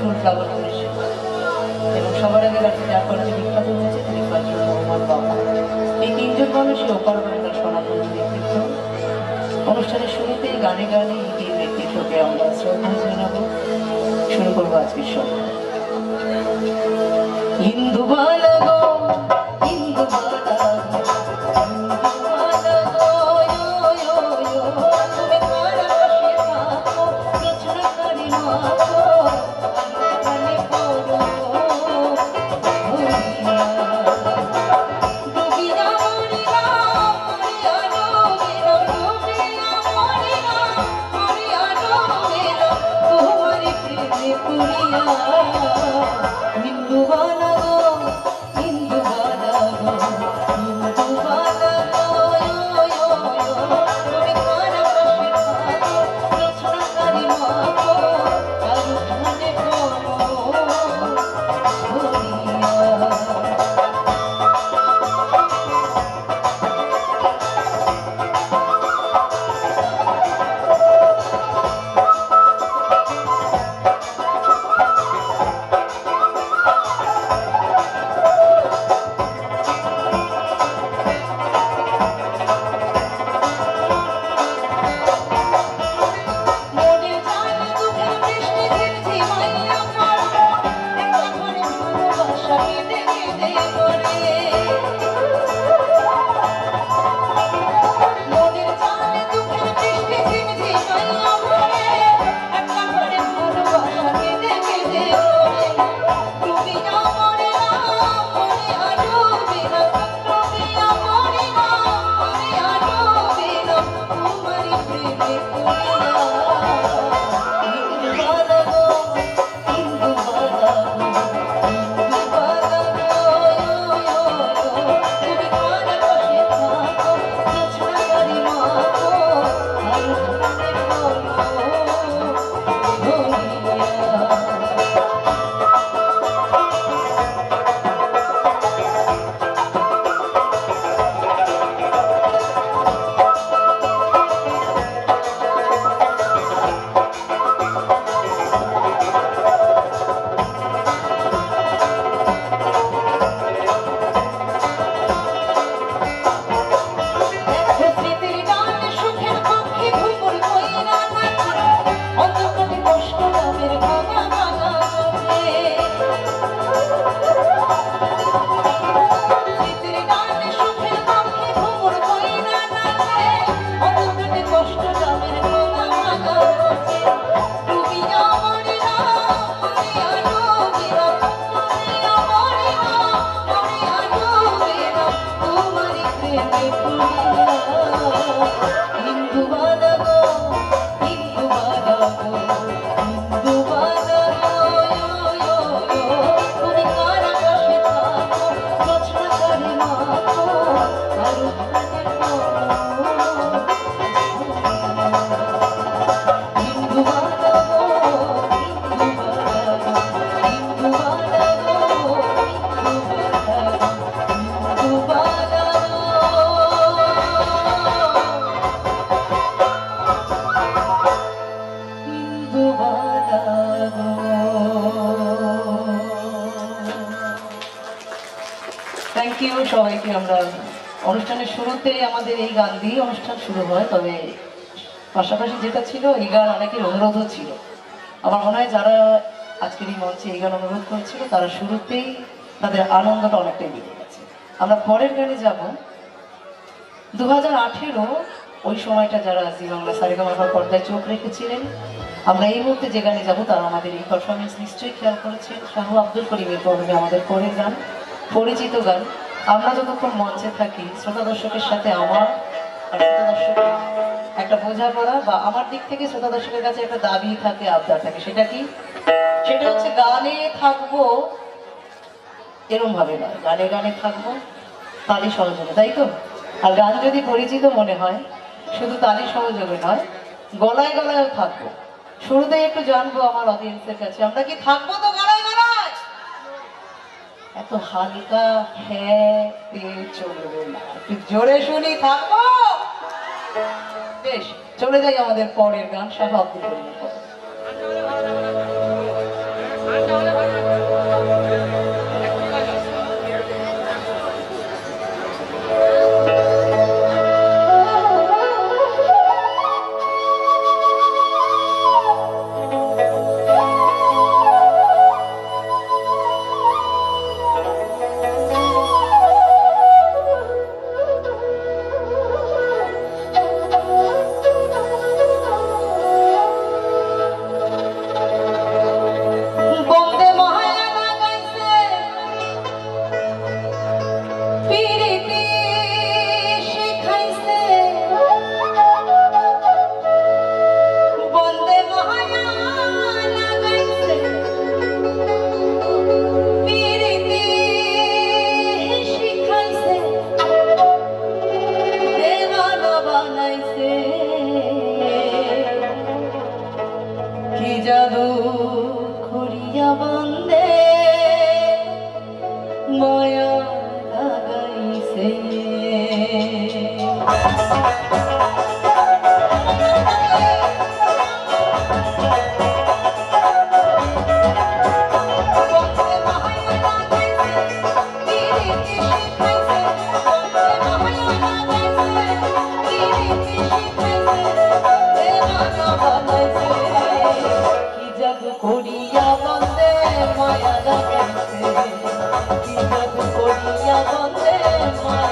সুর স্বাগত করেছে এবং সবার আগে গানটি যার কণ্ঠে বিখ্যাত হয়েছে তিনি কাজল রহমান বাবা। এই তিনজন মানুষই ওপার বাংলার সনাতন ব্যক্তিত্ব অনুষ্ঠানের শুরুতেই গানে গানে এই ব্যক্তিত্বকে আমরা শ্রদ্ধা জানাব। শুরু করব আজকের সন্ধ্যা। গান দিয়ে অনুষ্ঠান শুরু হয়, তবে পাশাপাশি যেটা ছিল, এই গান অনেকের অনুরোধও ছিল। আমার মনে হয় যারা আজকের এই মঞ্চে এই গান অনুরোধ করেছিল, তারা শুরুতেই তাদের আনন্দটা অনেকটাই বেড়ে গেছে। আমরা পরের গানে যাব। দু হাজার আঠেরো, ওই সময়টা যারা জি বাংলা সারেগামার পর্দায় চোখ রেখেছিলেন, আমরা এই মুহূর্তে যে গানে যাব, তারা আমাদের এই পারফরমেন্স নিশ্চয়ই খেয়াল করেছেন শাহু আব্দুল করিমের পর্বে আমাদের পরের গান, পরিচিত গান। আমরা যতক্ষণ মঞ্চে থাকি, শ্রোতা দর্শকের সাথে আমার একটা বোঝাপড়া বা আমার দিক থেকে শ্রোতা দর্শকের কাছে একটা দাবি থাকে, আবদার থাকে। সেটা কি? সেটা হচ্ছে গানে থাকব এরম ভাবে নয়। গানে গানে থাকব তালি সহযোগে, তাই তো? আর গান যদি পরিচিত মনে হয়, শুধু তালি সহযোগে নয়, গলায় গলায়ও থাকব। শুরুতেই একটু জানব আমার অডিয়েন্সের কাছে, আমরা কি থাকব তো গলায় গলায়? এত হালকা হ্যাঁ চলবে না। জোরে শুনি, থাকব? বেশ। চলে যাই আমাদের পরের গান আব্দুল করিমের কথা মায়া লাগাইছে জাদু করিয়া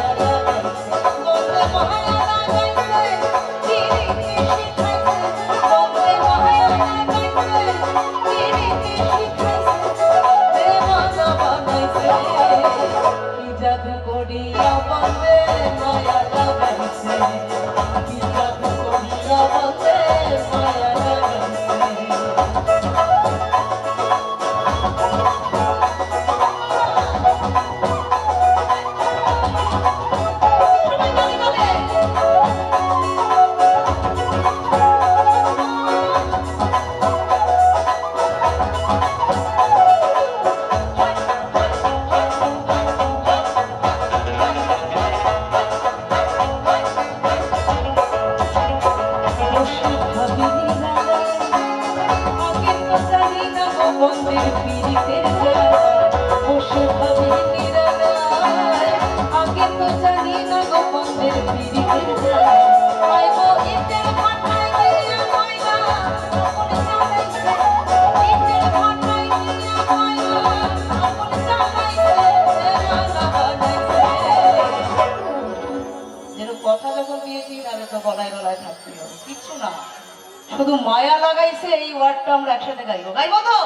শুধু মায়া লাগাইছে এই ওয়ার্ডটা আমরা একসাথে গাইবো। গাইবো তো?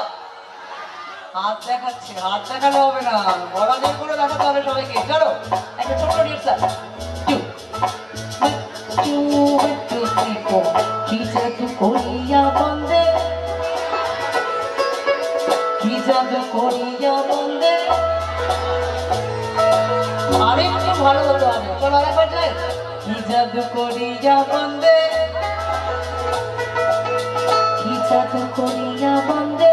হাত দেখাচ্ছে, হাত দেখালে হবে না। গলা জোর করে দেখাতে হবে সবাইকে। চলো, একটা ছোট্ট রিহার্সাল কি ভালো হতে বন্দে? বন্দে?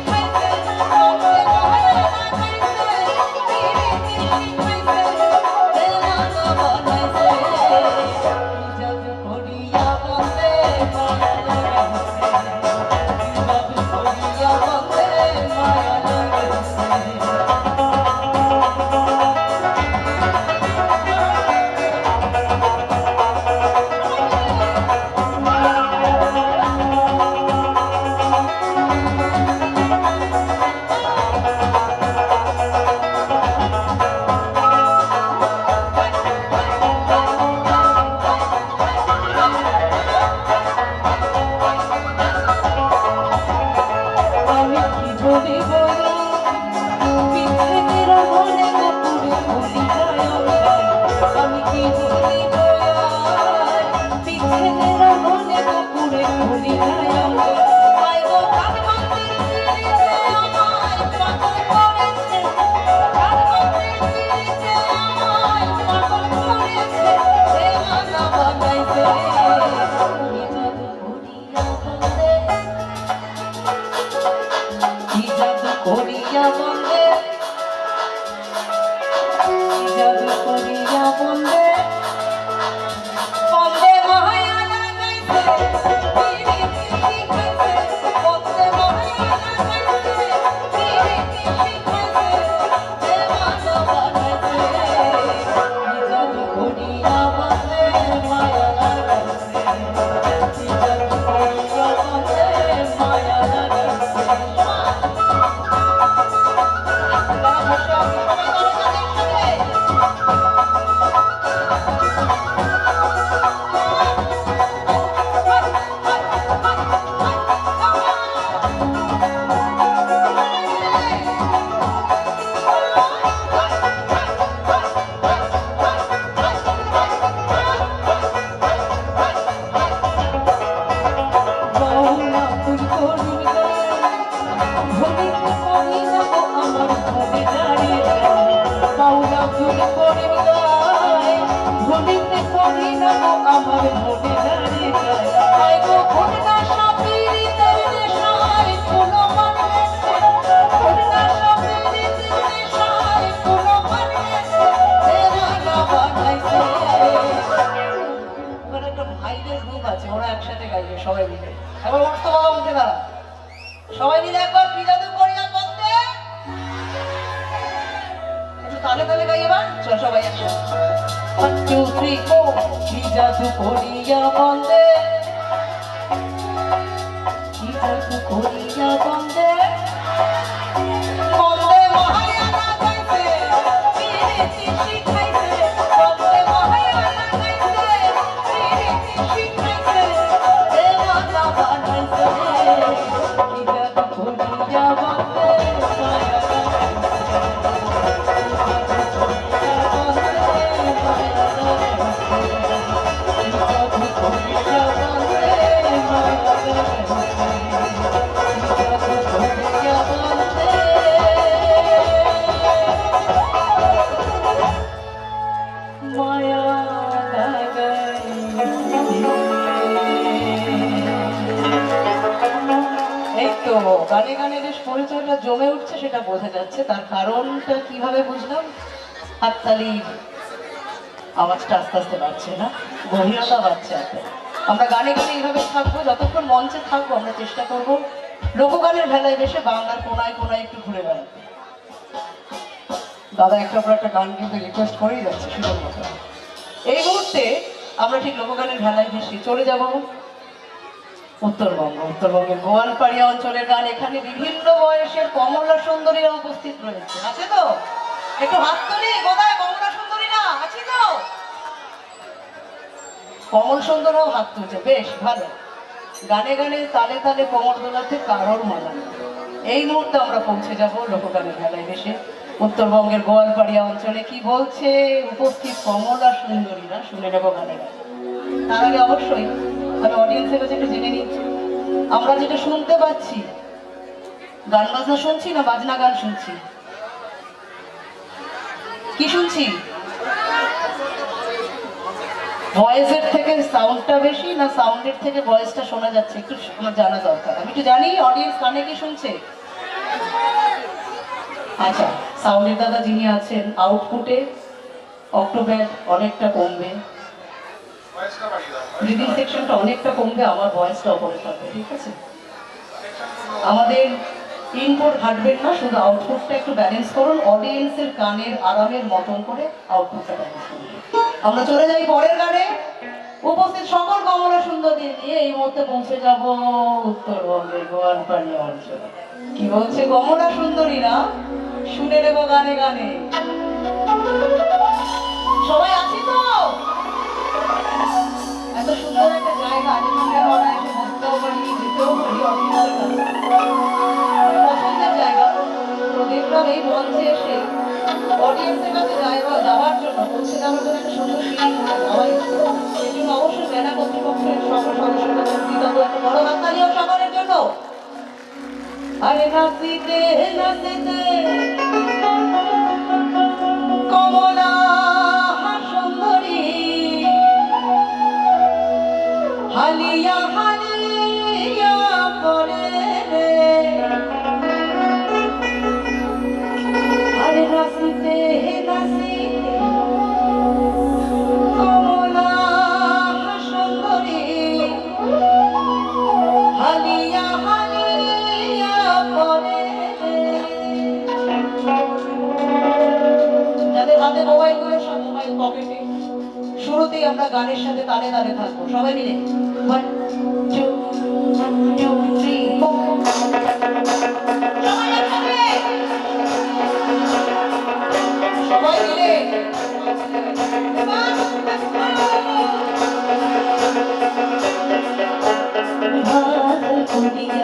সবাই মিলে। একবার উঠতো বাবা সবাই মিলে একবার কি জাদু করিয়া বলতে। তালে তালে গাই এবার। চল সবাই একসাথে করিয়া করিয়া বোঝা যাচ্ছে। তার কারণটা কীভাবে বুঝলাম? হাততালি আওয়াজটা আস্তে আস্তে বাড়ছে না? গভীরতা বাড়ছে আস্তে আমরা গানে গানে এইভাবে থাকব, যতক্ষণ মঞ্চে থাকব আমরা চেষ্টা করব লোকগানের ভেলায় বেশে বাংলার কোনায় কোনায় একটু ঘুরে বেড়াতে। দাদা, একটা পর একটা গান কিন্তু রিকোয়েস্ট করেই যাচ্ছে সুন্দর মতো। এই মুহূর্তে আমরা ঠিক লোকগানের ভেলায় ভেসে চলে যাব। উত্তরবঙ্গ। উত্তরবঙ্গের গোয়ালপাড়িয়া অঞ্চলের গান এখানে বিভিন্ন বয়সের কমলা সুন্দরীরা উপস্থিত রয়েছে। আছে তো? একটু হাত তুলি কোথায় কমলা সুন্দরীরা, আছে তো? কমল সুন্দরও হাত তুলছে, বেশ ভালো। গানে গানে, তালে তালে কোমর দোলাতে কারোর মালা। এই মুহূর্তে আমরা পৌঁছে যাব লোকগানের ভেলায় বেশে উত্তরবঙ্গের গোয়ালপাড়িয়া অঞ্চলে কি বলছে? উপস্থিত কমলা সুন্দরীরা, শুনে নেব গানে গানে তার আগে অবশ্যই আমি অডিয়েন্সের কাছে একটু জেনে নিচ্ছি, আমরা যেটা শুনতে পাচ্ছি, গান বাজনা শুনছি না বাজনা গান শুনছি? কি শুনছি? ভয়েসের থেকে সাউন্ডটা বেশি না সাউন্ডের থেকে ভয়েসটা শোনা যাচ্ছে? একটু আমার জানা দরকার। আমি একটু জানি অডিয়েন্স কানে কি শুনছে? আচ্ছা সাউন্ডের দাদা যিনি আছেন আউটপুটে অক্টোবর অনেকটা কমবে। ব্রিদিং সেকশনটা অনেকটা কমবে ভয়েসটা ঠিক আছে? আমাদের ইনপুট ঘাটবেন না, শুধু আউটপুটটা একটু ব্যালেন্স করুন অডিয়েন্সের কানের আরামের মতন করে আউটপুটটা ব্যালেন্স আমরা চলে যাই পরের গানে। উপস্থিত সকল কমলা সুন্দরী নিয়ে এই মুহূর্তে পৌঁছে যাব উত্তরবঙ্গের গোয়ালপাড়ি কি বলছে কমলা সুন্দরীরা? শুনে নেব গানে গানে। সবাই কাছে পছন্দের জায়গা তো এই মঞ্চে এসে অডিয়েন্সের কাছে যাওয়ার জন্য পৌঁছে যাওয়ার জন্য অবশ্যই মেলা কর্তৃপক্ষের সকল হাততালিও সকলের জন্য আরে নাচিতে নাচিতে হাতে মোবাইলগুলো সব মোবাইল পকেটে। শুরুতেই আমরা গানের সাথে তালে তালে থাকব। সবাই মিলে। ভাত কুটিয়া